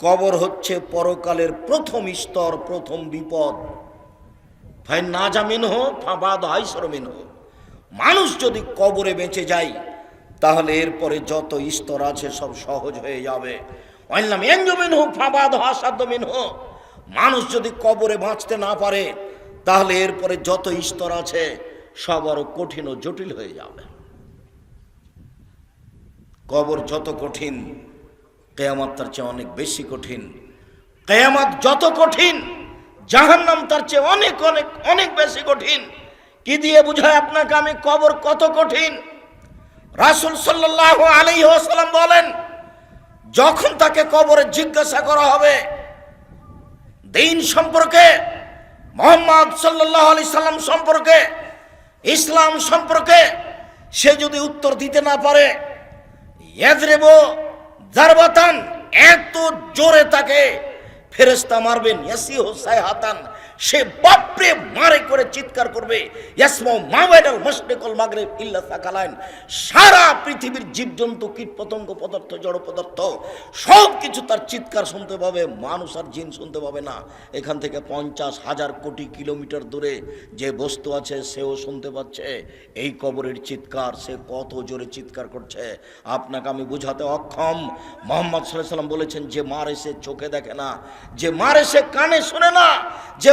কবর হচ্ছে পরকালের প্রথম স্তর, প্রথম বিপদ। ভাই না জামিন হো ফাবাদ হাই সরমিন হো। মানুষ যদি কবরে বেঁচে যায়, তাহলে এরপরে যত স্তর আছে সব সহজ হয়ে যাবে। মানুষ যদি কবরে বাঁচতে না পারে, তাহলে এরপরে যত স্তর আছে, সব আরও কঠিন ও জটিল হয়ে যাবে। কবর যত কঠিন কেয়ামাত তার চেয়ে অনেক বেশি কঠিন। কেয়ামাত যত কঠিন, জাহান্নাম তার চেয়ে অনেক অনেক অনেক বেশি কঠিন। কি দিয়ে বুঝায় আপনাকে আমি কবর কত কঠিন? রাসুল সাল্লাহ আলী সাল্লাম বলেন, যখন তাকে কবরে জিজ্ঞাসা করা হবে, দিন সম্পর্কে, মোহাম্মদ সাল্লাহ আলি সাল্লাম সম্পর্কে, ইসলাম সম্পর্কে, সে যদি উত্তর দিতে না পারে, ইয়াদরেব জারবাতান এত জোরে তাকে ফেরেস্তা মারবেন হাতান সে বাপরে মারে করে চিৎকার করবে। সারা পৃথিবীর জীবজন্তু কীট পতঙ্গ পদার্থ, জড় পদার্থ সব কিছু তার চিৎকার শুনতে পাবে, মানুষ আর জিন শুনতে পাবে না। এখান থেকে পঞ্চাশ হাজার কোটি কিলোমিটার দূরে যে বস্তু আছে, সেও শুনতে পাচ্ছে। এই কবরের চিৎকার, সে কত জোরে চিৎকার করছে। আপনাকে আমি বুঝাতে অক্ষম। মোহাম্মদ সাল্লাম বলেছেন, যে মারে সে চোখে দেখে না, যে মারে সে কানে শুনে না, যে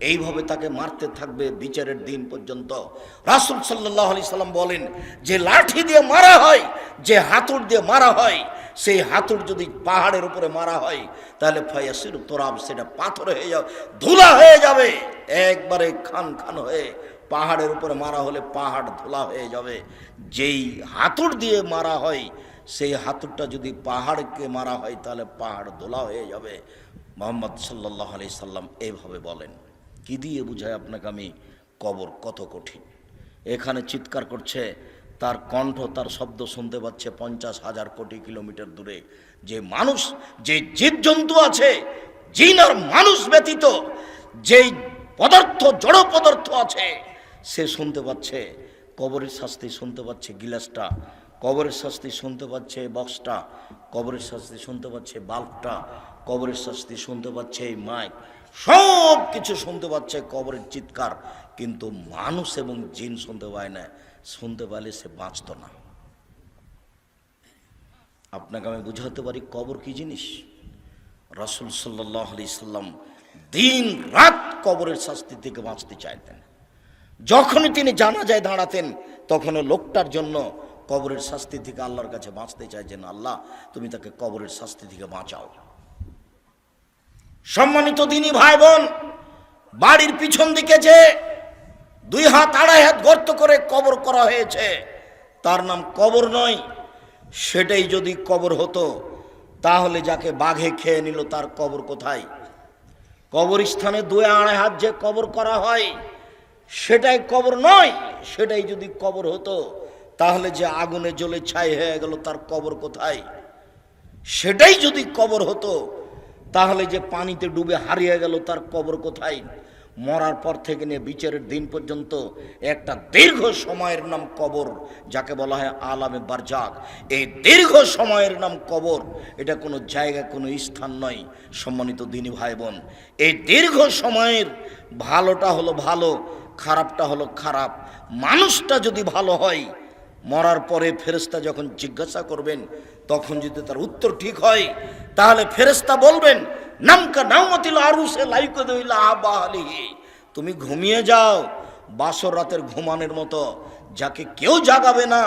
এইভাবে তাকে মারতে থাকবে বিচারের দিন পর্যন্ত। রাসুল সাল্লাহ আলি সাল্লাম বলেন, যে লাঠি দিয়ে মারা হয়, যে হাতুড় দিয়ে মারা হয়, সেই হাতুড় যদি পাহাড়ের উপরে মারা হয়, তাহলে ফয়াসির তোরাব সেটা পাথর হয়ে যাবে, ধুলা হয়ে যাবে। একবারে খান খান হয়ে পাহাড়ের উপরে মারা হলে পাহাড় ধুলা হয়ে যাবে। যেই হাতুড় দিয়ে মারা হয়, সেই হাতুড়টা যদি পাহাড়কে মারা হয়, তাহলে পাহাড় ধুলা হয়ে যাবে। মোহাম্মদ সাল্লাহ আলি সাল্লাম এইভাবে বলেন। কি দিয়ে বুঝায় আপনাকে আমি কবর কত কঠিন? এখানে চিৎকার করছে, তার কণ্ঠ, তার শব্দ শুনতে পাচ্ছে পঞ্চাশ হাজার কোটি কিলোমিটার দূরে। যে মানুষ, যে জীবজন্তু আছে, জিন আর মানুষ ব্যতীত যেই পদার্থ, জড় পদার্থ আছে, সে শুনতে পাচ্ছে, কবরের শাস্তি শুনতে পাচ্ছে গিলাসটা, কবরের শাস্তি শুনতে পাচ্ছে বক্সটা, কবরের শাস্তি শুনতে পাচ্ছে বাল্বটা, কবরের শাস্তি শুনতে পাচ্ছে এই মাইক। সব কিছু শুনতে পাচ্ছে কবরের চিৎকার। কিন্তু মানুষ এবং জিন শুনতে পায় না, শুনতে পারলে সে বাঁচত না। আপনাকে আমি বুঝাতে পারি কবর কি জিনিস? রসুল সাল্লাহ আলি সাল্লাম দিন রাত কবরের শাস্তি থেকে বাঁচতে চাইতেন। যখনই তিনি জানা যায় দাঁড়াতেন তখনও লোকটার জন্য কবরের শাস্তি থেকে আল্লাহর কাছে বাঁচতে চাইছেন, আল্লাহ, তুমি তাকে কবরের শাস্তি থেকে বাঁচাও। সম্মানিত দিনী ভাই বোন বাড়ির পিছন দিকে যে দুই হাত, আড়াই হাত গর্ত করে কবর করা হয়েছে, তার নাম কবর নয়, সেটাই যদি কবর হতো, তাহলে যাকে বাঘে খেয়ে নিল তার কবর কোথায়? কবরস্থানে দুই আড়াই হাত যে কবর করা হয়, সেটাই কবর নয়, সেটাই যদি কবর হতো, তাহলে যে আগুনে জ্বলে ছাই হয়ে গেল তার কবর কোথায়? সেটাই যদি কবর হতো তাহলে যে পানিতে ডুবে হারিয়ে গেল তার কবর কোথায়? মরার পর থেকে নিয়ে বিচারের দিন পর্যন্ত একটা দীর্ঘ সময়ের নাম কবর, যাকে বলা হয় আলামে বারজাক। এই দীর্ঘ সময়ের নাম কবর, এটা কোনো জায়গা, কোনো স্থান নয়, সম্মানিত দিনী ভাই বোন এই দীর্ঘ সময়ের ভালোটা হলো ভালো, খারাপটা হলো খারাপ। মানুষটা যদি ভালো হয় মরার পরে ফেরেস্তা যখন জিজ্ঞাসা করবেন, তখন যদি তার উত্তর ঠিক হয়, তাহলে ফেরেস্তা বলবেন, নামকা নামতিল আরু সে লাইক আবাহালিহি তুমি ঘুমিয়ে যাও, বাসর রাতের ঘুমানোর মতো, যাকে কেউ জাগাবে না,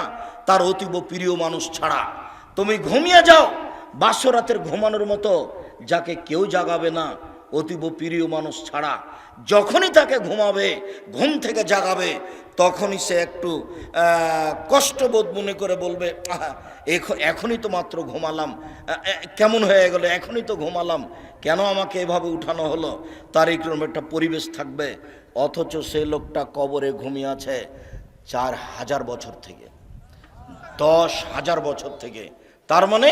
তার অতীব প্রিয় মানুষ ছাড়া। তুমি ঘুমিয়ে যাও, বাসর রাতের ঘুমানোর মতো, যাকে কেউ জাগাবে না, অতীব প্রিয় মানুষ ছাড়া। যখনই তাকে ঘুমাবে, ঘুম থেকে জাগাবে, তখনই সে একটু কষ্টবোধ মনে করে বলবে এখনই তো মাত্র ঘুমালাম। কেমন হয়ে গেল? এখনই তো ঘুমালাম। কেন আমাকে এভাবে উঠানো হলো? তার এইরকম একটা পরিবেশ থাকবে। অথচ সে লোকটা কবরে ঘুমিয়ে আছে চার হাজার বছর থেকে। দশ হাজার বছর থেকে। তার মানে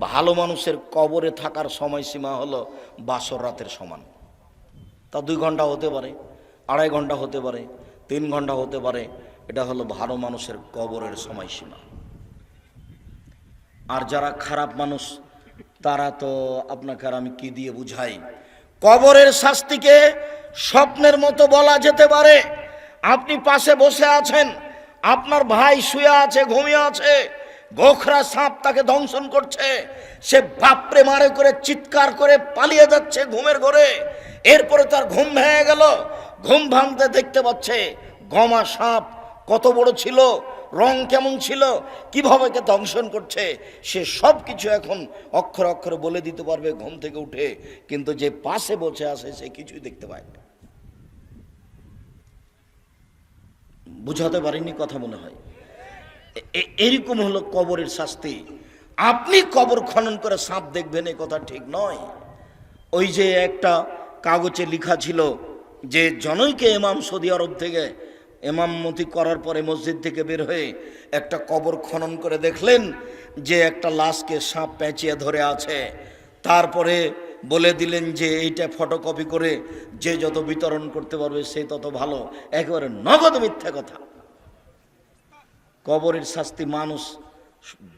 ভালো মানুষের কবরে থাকার সময়সীমা হলো বাসর রাতের সমান। তা দুই ঘণ্টা হতে পারে, আড়াই ঘণ্টা হতে পারে, তিন ঘণ্টা হতে পারে, এটা হলো ভালো মানুষের কবরের সময়সীমা। আর যারা খারাপ মানুষ, তারা তো আপনাকে আর আমি কি দিয়ে বুঝাই? কবরের শাস্তিকে স্বপ্নের মতো বলা যেতে পারে। আপনি পাশে বসে আছেন, আপনার ভাই শুয়ে আছে, ঘুমিয়ে আছে গোখরা সাপ তাকে দংশন করছে। সে বাপরে মারে করে, চিৎকার করে পালিয়ে যাচ্ছে ঘুমের ঘরে। এরপরে তার ঘুম ভেঙে গেল। ঘুম ভাঙতে দেখতে পাচ্ছে গমা সাপ কত বড় ছিল, রং কেমন ছিল, কীভাবে কে দংশন করছে। সে সব কিছু এখন অক্ষর অক্ষরে বলে দিতে পারবে ঘুম থেকে উঠে, কিন্তু যে পাশে বসে আসে সে কিছুই দেখতে পায় না। বুঝাতে পারিনি কথা মনে হয়। এরকম হলো কবরের শাস্তি। আপনি কবর খনন করে সাপ দেখবেন, এ কথা ঠিক নয়। ওই যে একটা কাগজে লিখা ছিল যে, জনৈকে এমাম সৌদি আরব থেকে ইমামতি করার পরে মসজিদ থেকে বের হয়ে একটা কবর খনন করে দেখলেন যে, একটা লাশকে সাপ পেঁচিয়ে ধরে আছে। তারপরে বলে দিলেন যে, এইটা ফটোকপি করে যে যত বিতরণ করতে পারবে সে তত ভালো। একেবারে নগদ মিথ্যা কথা। কবরের শাস্তি মানুষ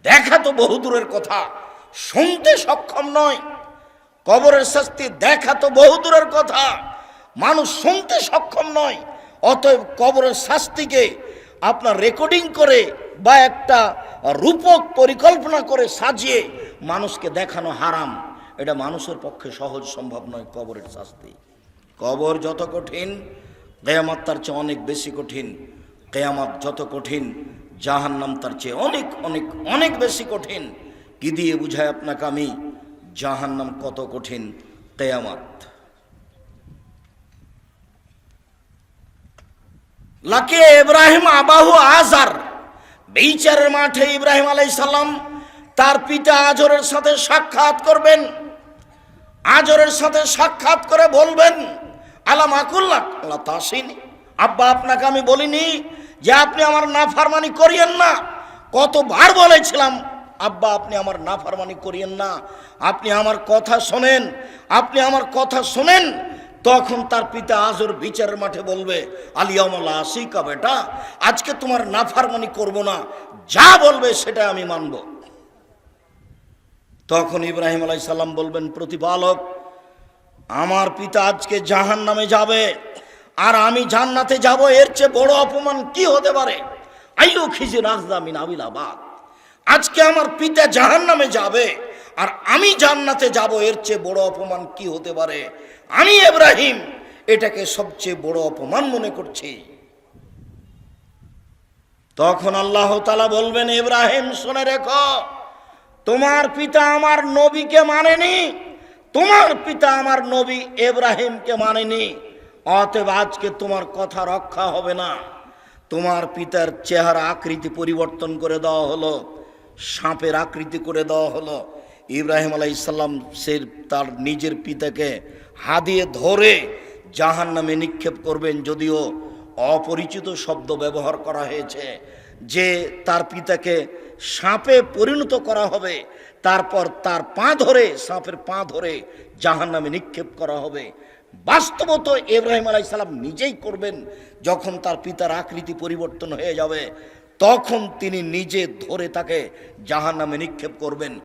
দেখা তো বহু দূরের কথা, শুনতে সক্ষম নয়। কবরের শাস্তি দেখা তো বহু দূরের কথা, মানুষ শুনতে সক্ষম নয়। অতএব কবরের শাস্তিকে আপনার রেকর্ডিং করে বা একটা রূপক পরিকল্পনা করে সাজিয়ে মানুষকে দেখানো হারাম। এটা মানুষের পক্ষে সহজ সম্ভব নয় কবরের শাস্তি। কবর যত কঠিন, কেয়ামাত তার চেয়ে অনেক বেশি কঠিন। কেয়ামাত যত কঠিন জাহান্নাম তার চেয়ে অনেক অনেক অনেক বেশি কঠিন। কি দিয়ে বুঝায় আপনাকে আমি? জাহান্নাম কত কঠিন? কেয়ামাত লাকে ইব্রাহিম আবাহু আজার। বিচারের মাঠে ইব্রাহিম আলাই আলাইসাল্লাম তার পিতা আজরের সাথে সাক্ষাৎ করবেন। আজরের সাথে সাক্ষাৎ করে বলবেন, আলাম আকুল্লাহ আল্লাহ তাসিনি আব্বা, আপনাকে আমি বলিনি যে আপনি আমার নাফারমানি করিয়েন না। কতবার বলেছিলাম, আব্বা, আপনি আমার নাফারমানি করিয়েন না। আপনি আমার কথা শোনেন, আপনি আমার কথা শোনেন, তখন তার পিতা আজর বিচারের মাঠে বলবে আলিয়ামলা আসিকা বেটা, আজকে তোমার নাফারমানি করব না, যা বলবে সেটা আমি মানব। তখন ইব্রাহিম আলাইসাল্লাম বলবেন, প্রতিপালক, আমার পিতা আজকে জাহান নামে যাবে আর আমি জান্নাতে যাব, এর চেয়ে বড় অপমান কি হতে পারে? আজকে আমার পিতা জাহান নামে যাবে, আর আমি জান্নাতে যাব, এর চেয়ে বড় অপমান কি হতে পারে? আমি ইব্রাহিম, এটাকে সবচেয়ে বড় অপমান মনে করছি। তখন আল্লাহ তালা বলবেন, ইব্রাহিম, শুনে রেখো, তোমার পিতা আমার নবীকে মানেনি, তোমার পিতা আমার নবী এব্রাহিমকে মানেনি। অতএব আজকে তোমার কথা রক্ষা হবে না। তোমার পিতার চেহারা আকৃতি পরিবর্তন করে দেওয়া হলো, সাপের আকৃতি করে দেওয়া হলো। ইব্রাহিম আলাইসাল্লাম সে তার নিজের পিতাকে হাদিয়ে ধরে জাহান নামে নিক্ষেপ করবেন যদিও অপরিচিত শব্দ ব্যবহার করা হয়েছে। যে তার পিতাকে সাপে পরিণত করা হবে, তারপর তার পা ধরে, সাপের পা ধরে জাহান নামে নিক্ষেপ করা হবে। বাস্তবত ইব্রাহিম সালাম নিজেই করবেন, যখন তার পিতার আকৃতি পরিবর্তন হয়ে যাবে, তখন তিনি নিজে ধরে তাকে জাহান নামে নিক্ষেপ করবেন।